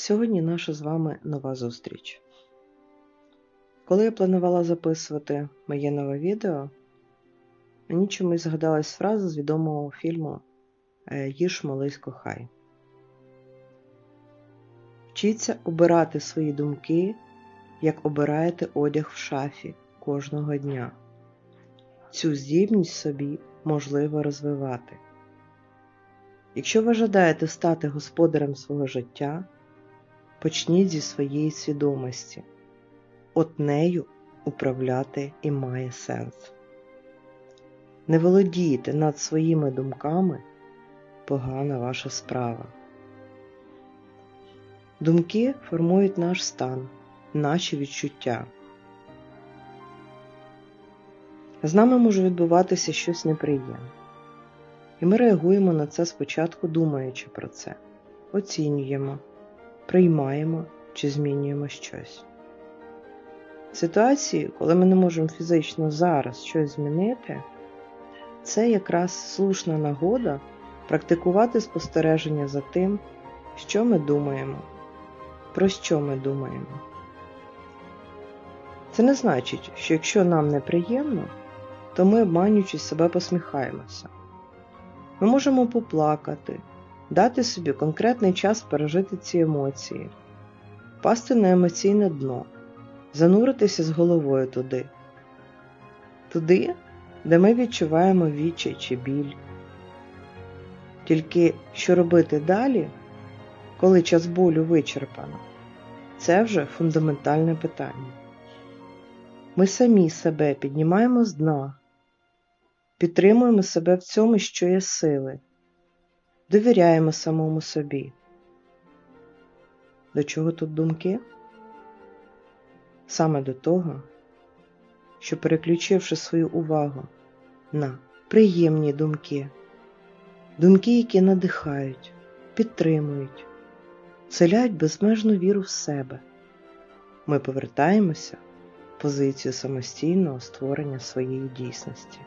Сьогодні наша з вами нова зустріч. Коли я планувала записувати моє нове відео, мені чомусь згадалась фраза з відомого фільму е, Їж молись кохай. Вчіться обирати свої думки, як обираєте одяг в шафі кожного дня. Цю здібність собі можливо розвивати. Якщо ви жадаєте стати господарем свого життя, почніть зі своєї свідомості. От нею управляти і має сенс. Не володієте над своїми думками погана ваша справа. Думки формують наш стан, наші відчуття. З нами може відбуватися щось неприємне. І ми реагуємо на це спочатку, думаючи про це, оцінюємо, приймаємо чи змінюємо щось. Ситуації, коли ми не можемо фізично зараз щось змінити, це якраз слушна нагода практикувати спостереження за тим, що ми думаємо, про що ми думаємо. Це не значить, що якщо нам неприємно, то ми, обманюючи себе, посміхаємося. Ми можемо поплакати, дати собі конкретний час пережити ці емоції, впасти на емоційне дно, зануритися з головою туди, туди, де ми відчуваємо відчай чи біль. Тільки що робити далі, коли час болю вичерпано, це вже фундаментальне питання. Ми самі себе піднімаємо з дна. Підтримуємо себе в цьому, що є сили, довіряємо самому собі. До чого тут думки? Саме до того, що переключивши свою увагу на приємні думки, думки, які надихають, підтримують, вселяють безмежну віру в себе, ми повертаємося в позицію самостійного створення своєї дійсності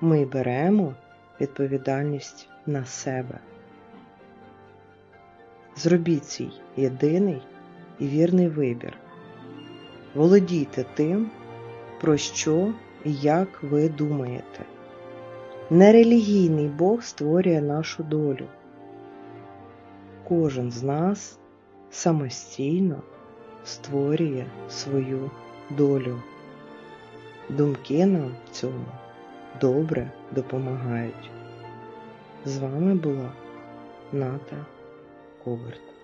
ми беремо відповідальність на себе. Зробіть свій єдиний і вірний вибір. Володійте тим, про що і як ви думаєте. Нерелігійний Бог створює нашу долю. Кожен з нас самостійно створює свою долю. Думки нам в цьому добре допомагають. З вами була Ната Коварт.